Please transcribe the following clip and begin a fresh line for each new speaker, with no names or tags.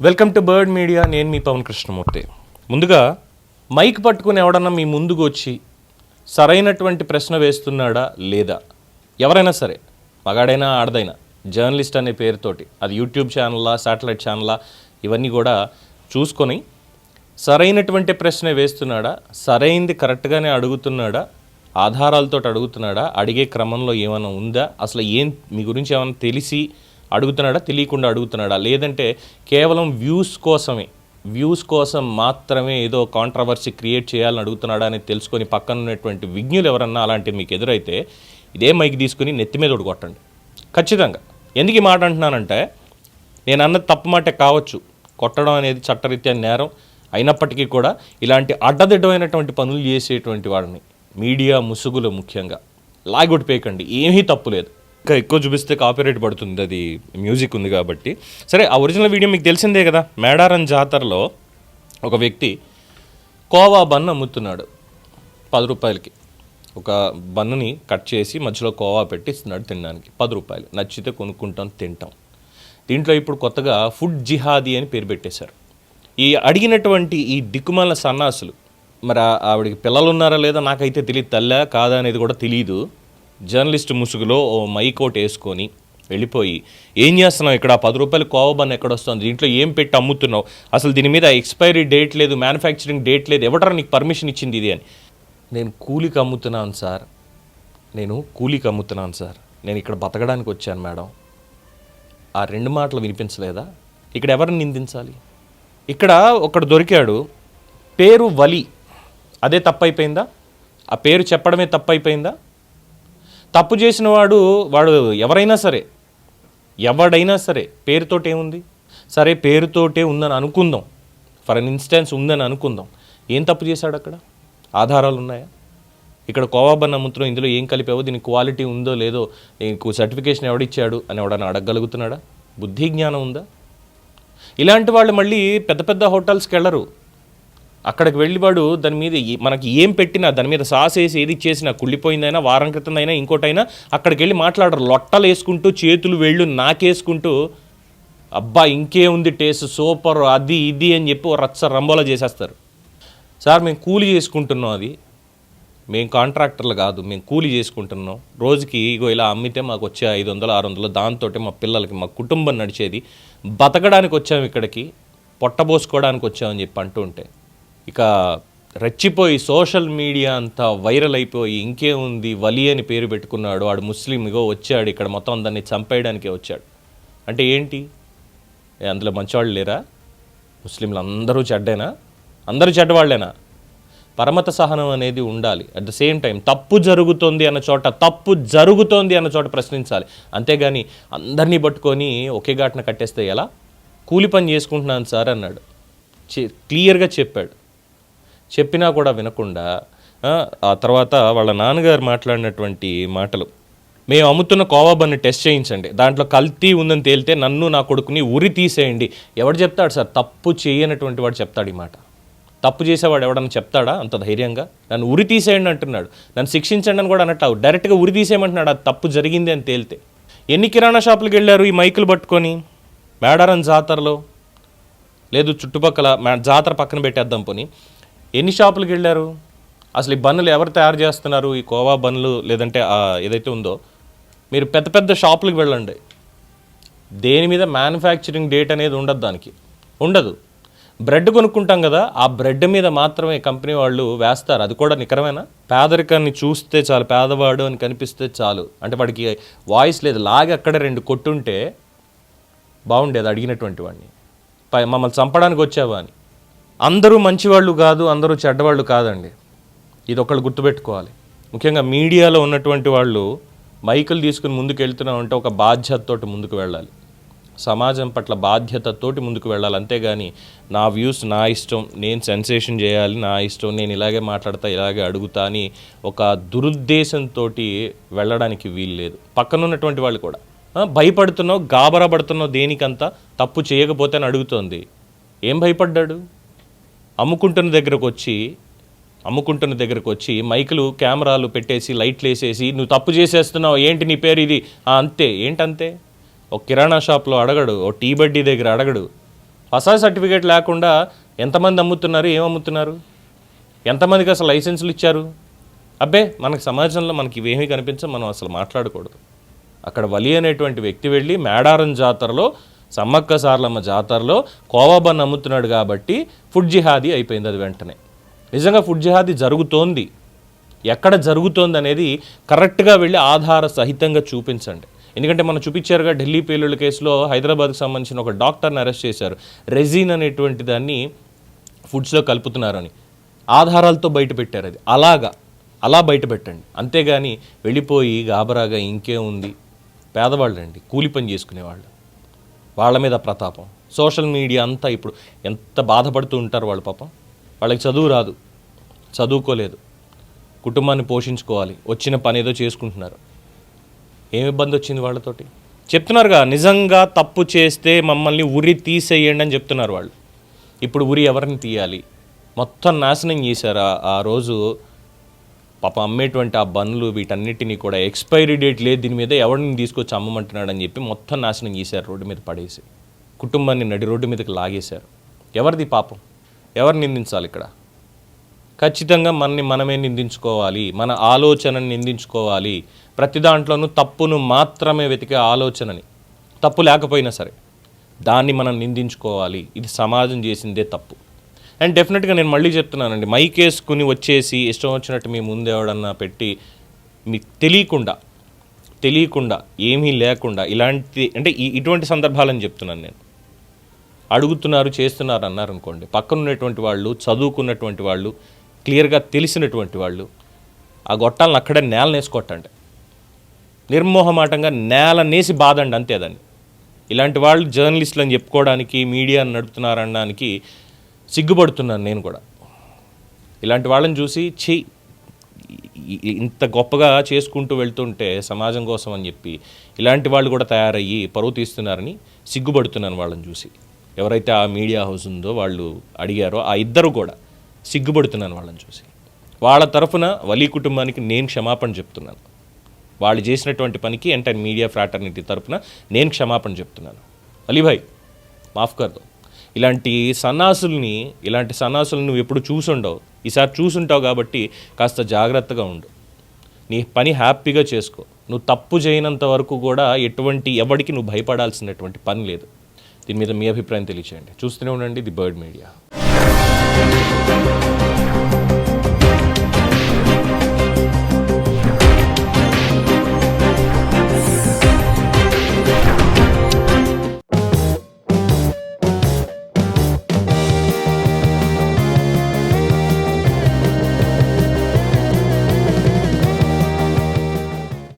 Welcome to bird media నేను మీ పవన్ కృష్ణమూర్తి. ముందుగా mic పట్టుకుని ఎవడన్నా మీ ముందుకు వచ్చి సరైనటువంటి ప్రశ్న వేస్తున్నాడా లేదా? ఎవరైనా సరే మగాడైనా ఆడదైనా జర్నలిస్ట్ అనే పేరుతోటి అది యూట్యూబ్ ఛానల్లా శాటిలైట్ ఛానల్లా ఇవన్నీ కూడా చూసుకొని సరైనటువంటి ప్రశ్న వేస్తున్నాడా సరైంది కరెక్ట్గానే అడుగుతున్నాడా ఆధారాలతో అడుగుతున్నాడా అడిగే క్రమంలో ఏమైనా ఉందా అసలు ఏం మీ గురించి ఏమైనా తెలిసి అడుగుతున్నాడా తెలియకుండా అడుగుతున్నాడా? లేదంటే కేవలం వ్యూస్ కోసమే వ్యూస్ కోసం మాత్రమే ఏదో కాంట్రవర్సీ క్రియేట్ చేయాలని అడుగుతున్నాడా అని తెలుసుకొని పక్కన ఉన్నటువంటి విజ్ఞులు ఎవరన్నా అలాంటివి మీకు ఎదురైతే ఇదే మైక్ తీసుకుని నెత్తి మీద ఒకటి కొట్టండి ఖచ్చితంగా. ఎందుకు ఈ మాట అంటున్నానంటే నేను అన్న తప్పు మాటే కావచ్చు. కొట్టడం అనేది చట్టరీత్యా నేరం. అయినప్పటికీ కూడా ఇలాంటి అడ్డదిడ్డమైనటువంటి పనులు చేసేటువంటి వాడిని మీడియా ముసుగులు ముఖ్యంగా. లాగొట్టిపోయకండి ఏమీ తప్పు లేదు. ఇంకా ఎక్కువ చూపిస్తే కాపీరైట్ పడుతుంది. అది మ్యూజిక్ ఉంది కాబట్టి. సరే ఆ ఒరిజినల్ వీడియో మీకు తెలిసిందే కదా? మేడారం జాతరలో ఒక వ్యక్తి కోవా బన్ అమ్ముతున్నాడు. పది రూపాయలకి. ఒక బన్నుని కట్ చేసి మధ్యలో కోవా పెట్టి ఇస్తున్నాడు తినడానికి. పది రూపాయలు. నచ్చితే కొనుక్కుంటాం తింటాం. దీంట్లో ఇప్పుడు కొత్తగా ఫుడ్ జిహాదీ అని పేరు పెట్టేశారు. ఈ అడిగినటువంటి ఈ దిక్కుమాల సన్నాసులు మరి ఆవిడికి ఆవిడకి పిల్లలు ఉన్నారా లేదా నాకైతే తెలియదు తల్లా కాదా అనేది కూడా తెలియదు జర్నలిస్ట్ ముసుగులో ఓ మైకోట్ వేసుకొని వెళ్ళిపోయి ఏం చేస్తున్నావు ఇక్కడ? పది రూపాయలు కోవబన్ ఎక్కడ వస్తుంది దీంట్లో ఏం పెట్టి అమ్ముతున్నావు? అసలు దీని మీద ఎక్స్పైరీ డేట్ లేదు మ్యానుఫ్యాక్చరింగ్ డేట్ లేదు ఎవడరా నీకు పర్మిషన్ ఇచ్చింది ఇది? అని. నేను కూలికి అమ్ముతున్నాను సార్. నేను కూలికి అమ్ముతున్నాను సార్. నేను ఇక్కడ బతకడానికి వచ్చాను మేడం. ఆ రెండు మాటలు వినిపించలేదా? ఇక్కడ ఎవరిని నిందించాలి? ఇక్కడ ఒకడు దొరికాడు. పేరు వలి. అదే తప్పైపోయిందా? ఆ పేరు చెప్పడమే తప్పైపోయిందా? తప్పు చేసిన వాడు వాడు ఎవరైనా సరే ఎవడైనా సరే పేరుతోటే ఉంది. సరే పేరుతోటే ఉందని అనుకుందాం. ఫర్ అన్ ఇన్స్టెన్స్ ఉందని అనుకుందాం. ఏం తప్పు చేశాడు అక్కడ? ఆధారాలు ఉన్నాయా? ఇక్కడ కోవాబన్న ముత్రం ఇందులో ఏం కలిపావో దీనికి క్వాలిటీ ఉందో లేదో నీకు సర్టిఫికేషన్ ఎవడిచ్చాడు అని ఎవడన్నా అడగగలుగుతున్నాడా? బుద్ధి జ్ఞానం ఉందా? ఇలాంటి వాళ్ళు మళ్ళీ పెద్ద పెద్ద హోటల్స్కి వెళ్ళరు. అక్కడికి వెళ్ళి వాడు దాని మీద మనకి ఏం పెట్టినా దాని మీద సాస్ వేసి ఏది చేసినా కుళ్ళిపోయిందైనా వారం క్రితం అయినా ఇంకోటైనా అక్కడికి వెళ్ళి మాట్లాడరు. లొట్టలు వేసుకుంటూ చేతులు వెళ్ళు నాకేసుకుంటూ అబ్బా ఇంకే ఉంది టేస్ట్ సూపర్ అది ఇది అని చెప్పి ఓ రచ్చ రంబోలా చేసేస్తారు. సార్ మేము కూలి చేసుకుంటున్నాం అది. మేము కాంట్రాక్టర్లు కాదు మేము కూలి చేసుకుంటున్నాం. రోజుకి ఇగో ఇలా అమ్మితే మాకు వచ్చే ఐదు వందలు ఆరు వందలు దాంతో మా పిల్లలకి మా కుటుంబం నడిచేది. బతకడానికి వచ్చాము ఇక్కడికి పొట్టబోసుకోవడానికి వచ్చామని చెప్పి అంటూ ఉంటే. ఇక రెచ్చిపోయి సోషల్ మీడియా అంతా వైరల్ అయిపోయి ఇంకేముంది వలి అని పేరు పెట్టుకున్నాడు. వాడు ముస్లింగో వచ్చాడు. ఇక్కడ మొత్తం దాన్ని చంపేయడానికే వచ్చాడు. అంటే ఏంటి? అందులో మంచివాళ్ళు లేరా? ముస్లింలు అందరూ చెడ్డేనా? అందరూ చెడ్డవాళ్ళేనా? పరమత సహనం అనేది ఉండాలి. అట్ ద సేమ్ టైం తప్పు జరుగుతోంది అన్న చోట తప్పు జరుగుతోంది అన్న చోట ప్రశ్నించాలి. అంతేగాని అందరినీ పట్టుకొని ఒకే ఘాటన కట్టేస్తే ఎలా? కూలి పని చేసుకుంటున్నాను సార్ అన్నాడు. చె- క్లియర్గా చెప్పాడు. చెప్పినా కూడా వినకుండా ఆ, తర్వాత వాళ్ళ నాన్నగారు మాట్లాడినటువంటి మాటలు మేము అమ్ముతున్న కోవాబన్ని టెస్ట్ చేయించండి. దాంట్లో కల్తీ ఉందని తేలితే నన్ను నా కొడుకుని ఉరి తీసేయండి. ఎవడు చెప్తాడు సార్? తప్పు చేయనటువంటి వాడు చెప్తాడు ఈ మాట. తప్పు చేసేవాడు ఎవడన్నా చెప్తాడా? అంత ధైర్యంగా? నన్ను ఉరి తీసేయండి అంటున్నాడు. నన్ను శిక్షించండి అని కూడా అనట్టు డైరెక్ట్గా ఉరి తీసేయమంటున్నాడు? అది తప్పు జరిగింది అని తేలితే. ఎన్ని కిరాణా షాపులకు వెళ్ళారు ఈ మైకులు పట్టుకొని? మేడారం జాతరలో? లేదు చుట్టుపక్కల జాతర పక్కన పెట్టేద్దాం పోని. ఎన్ని షాపులకు వెళ్ళారు? అసలు ఈ బన్నులు ఎవరు తయారు చేస్తున్నారు? ఈ కోవా బన్నులు లేదంటే ఏదైతే ఉందో మీరు పెద్ద పెద్ద షాపులకు వెళ్ళండి. దేని మీద మ్యానుఫ్యాక్చరింగ్ డేట్ అనేది ఉండదు దానికి. ఉండదు. బ్రెడ్ కొనుక్కుంటాం కదా ఆ బ్రెడ్ మీద మాత్రమే కంపెనీ వాళ్ళు వేస్తారు. అది కూడా నికరమేనా? పేదరికాన్ని చూస్తే చాలు పేదవాడు అని కనిపిస్తే చాలు. అంటే వాడికి వాయిస్ లేదు లాగి అక్కడే రెండు కొట్టుంటే బాగుండేది అడిగినటువంటి వాడిని. పై మమ్మల్ని చంపడానికి వచ్చావా అని. అందరూ మంచివాళ్ళు కాదు అందరూ చెడ్డవాళ్ళు కాదండి. ఇది ఒకళ్ళు గుర్తుపెట్టుకోవాలి. ముఖ్యంగా మీడియాలో ఉన్నటువంటి వాళ్ళు మైకులు తీసుకుని ముందుకు వెళ్తున్నాం అంటే ఒక బాధ్యతతోటి ముందుకు వెళ్ళాలి. సమాజం పట్ల బాధ్యతతోటి ముందుకు వెళ్ళాలి. అంతేగాని నా వ్యూస్ నా ఇష్టం నేను సెన్సేషన్ చేయాలి నా ఇష్టం నేను ఇలాగే మాట్లాడతా ఇలాగే అడుగుతా అని ఒక దురుద్దేశంతో వెళ్ళడానికి వీలు లేదు. పక్కన ఉన్నటువంటి వాళ్ళు కూడా. భయపడుతున్నావు గాబరా పడుతున్నావు దేనికంతా? తప్పు చేయకపోతే అని అడుగుతోంది. ఏం భయపడ్డాడు? అమ్ముకుంటున్న దగ్గరకు వచ్చి అమ్ముకుంటున్న దగ్గరకు వచ్చి మైకులు కెమెరాలు పెట్టేసి లైట్లు వేసేసి నువ్వు తప్పు చేసేస్తున్నావు ఏంటి నీ పేరు ఇది? "ఆ, అంతే. ఏంటంతే? ఒక కిరాణా షాప్లో అడగడు ఓ టీ బడ్డీ దగ్గర అడగడు. ఫసాద్ సర్టిఫికేట్ లేకుండా ఎంతమంది అమ్ముతున్నారు ఏం అమ్ముతున్నారు? ఎంతమందికి అసలు లైసెన్సులు ఇచ్చారు? అబ్బే మనకు సమాజంలో మనకి ఇవేమీ కనిపించ మనం అసలు మాట్లాడకూడదు. అక్కడ వలి అనేటువంటి వ్యక్తి వెళ్ళి మేడారం జాతరలో సమ్మక్క సార్లమ్మ జాతరలో కోవాబన్ అమ్ముతున్నాడు కాబట్టి ఫుడ్ జిహాదీ అయిపోయింది అది వెంటనే. నిజంగా ఫుడ్ జిహాదీ జరుగుతోంది. ఎక్కడ జరుగుతోంది అనేది కరెక్ట్గా వెళ్ళి ఆధార సహితంగా చూపించండి. ఎందుకంటే మనం చూపించారుగా ఢిల్లీ పేలుళ్ళ కేసులో హైదరాబాద్కి సంబంధించిన ఒక డాక్టర్ని అరెస్ట్ చేశారు. రెజిన్ అనేటువంటి దాన్ని ఫుడ్స్లో కలుపుతున్నారని. ఆధారాలతో బయట పెట్టారు అది. అలాగా. అలా బయట పెట్టండి. అంతేగాని వెళ్ళిపోయి గాబరాగా ఇంకే ఉంది. పేదవాళ్ళండి. కూలి పని చేసుకునేవాళ్ళు. వాళ్ళ మీద ప్రతాపం. సోషల్ మీడియా అంతా ఇప్పుడు ఎంత బాధపడుతూ ఉంటారు వాళ్ళు పాపం. వాళ్ళకి చదువు రాదు. చదువుకోలేదు. కుటుంబాన్ని పోషించుకోవాలి. వచ్చిన పని ఏదో చేసుకుంటున్నారు. ఏమి ఇబ్బంది వచ్చింది వాళ్ళతోటి? చెప్తున్నారుగా నిజంగా తప్పు చేస్తే మమ్మల్ని ఉరి తీసేయండి అని చెప్తున్నారు వాళ్ళు. ఇప్పుడు ఉరి ఎవరిని తీయాలి? మొత్తం నాశనం చేశారు? ఆ రోజు పాపం అమ్మేటువంటి ఆ బండ్లు వీటన్నిటినీ కూడా ఎక్స్పైరీ డేట్ లేదు. దీని మీద ఎవరిని తీసుకొచ్చి అమ్మమంటున్నాడని చెప్పి మొత్తం నాశనం చేశారు రోడ్డు మీద పడేసి. కుటుంబాన్ని నడి రోడ్డు మీదకి లాగేశారు. ఎవరిది పాపం? ఎవరు నిందించాలి ఇక్కడ? ఖచ్చితంగా మనని మనమే నిందించుకోవాలి. మన ఆలోచనని నిందించుకోవాలి. ప్రతి దాంట్లోనూ తప్పును మాత్రమే వెతికే ఆలోచనని. తప్పు లేకపోయినా సరే దాన్ని మనం నిందించుకోవాలి. ఇది సమాజం చేసిందే తప్పు. అండ్ డెఫినెట్గా నేను మళ్ళీ చెప్తున్నానండి మైక్ వేసుకుని వచ్చేసి ఇష్టం వచ్చినట్టు మీ ముందు ఎవడన్నా పెట్టి మీకు తెలియకుండా తెలియకుండా ఏమీ లేకుండా ఇలాంటి అంటే ఈ- ఇటువంటి సందర్భాలని చెప్తున్నాను నేను. అడుగుతున్నారు చేస్తున్నారు అన్నారు అనుకోండి పక్కన ఉన్నటువంటి వాళ్ళు చదువుకున్నటువంటి వాళ్ళు క్లియర్గా తెలిసినటువంటి వాళ్ళు ఆ గొట్టాలను అక్కడే నేల కొట్టండి నిర్మోహమాటంగా నేలనేసి బాదండి అంతే దాన్ని ఇలాంటి వాళ్ళు జర్నలిస్టులను అని చెప్పుకోవడానికి మీడియాని నడుపుతున్నారనడానికి సిగ్గుపడుతున్నాను నేను కూడా. ఇలాంటి వాళ్ళని చూసి ఛీ ఇంత గొప్పగా చేసుకుంటూ వెళ్తుంటే సమాజం కోసం అని చెప్పి ఇలాంటి వాళ్ళు కూడా తయారయ్యి పరువు తీస్తున్నారని సిగ్గుపడుతున్నాను వాళ్ళని చూసి. ఎవరైతే ఆ మీడియా హౌస్ ఉందో వాళ్ళు అడిగారో ఆ ఇద్దరు కూడా సిగ్గుపడుతున్నాను వాళ్ళని చూసి. వాళ్ళ తరఫున వలీ కుటుంబానికి నేను క్షమాపణ చెప్తున్నాను. వాళ్ళు చేసినటువంటి పనికి ఎంటైర్ మీడియా ఫ్రాటర్నిటీ తరఫున నేను క్షమాపణ చెప్తున్నాను. అలీభాయ్ మాఫ్ కర్దో ఇలాంటి సన్నాసుల్ని ఇలాంటి సన్నాసులను నువ్వు ఎప్పుడు చూసుండవు. ఈసారి చూసుంటావు కాబట్టి కాస్త జాగ్రత్తగా ఉండు. నీ పని హ్యాపీగా చేసుకో. నువ్వు తప్పు చేయనంత వరకు కూడా ఎటువంటి ఎవరికి నువ్వు భయపడాల్సినటువంటి పని లేదు. దీని మీద మీ అభిప్రాయం తెలియచేయండి. చూస్తూనే ఉండండి ది బర్డ్ మీడియా.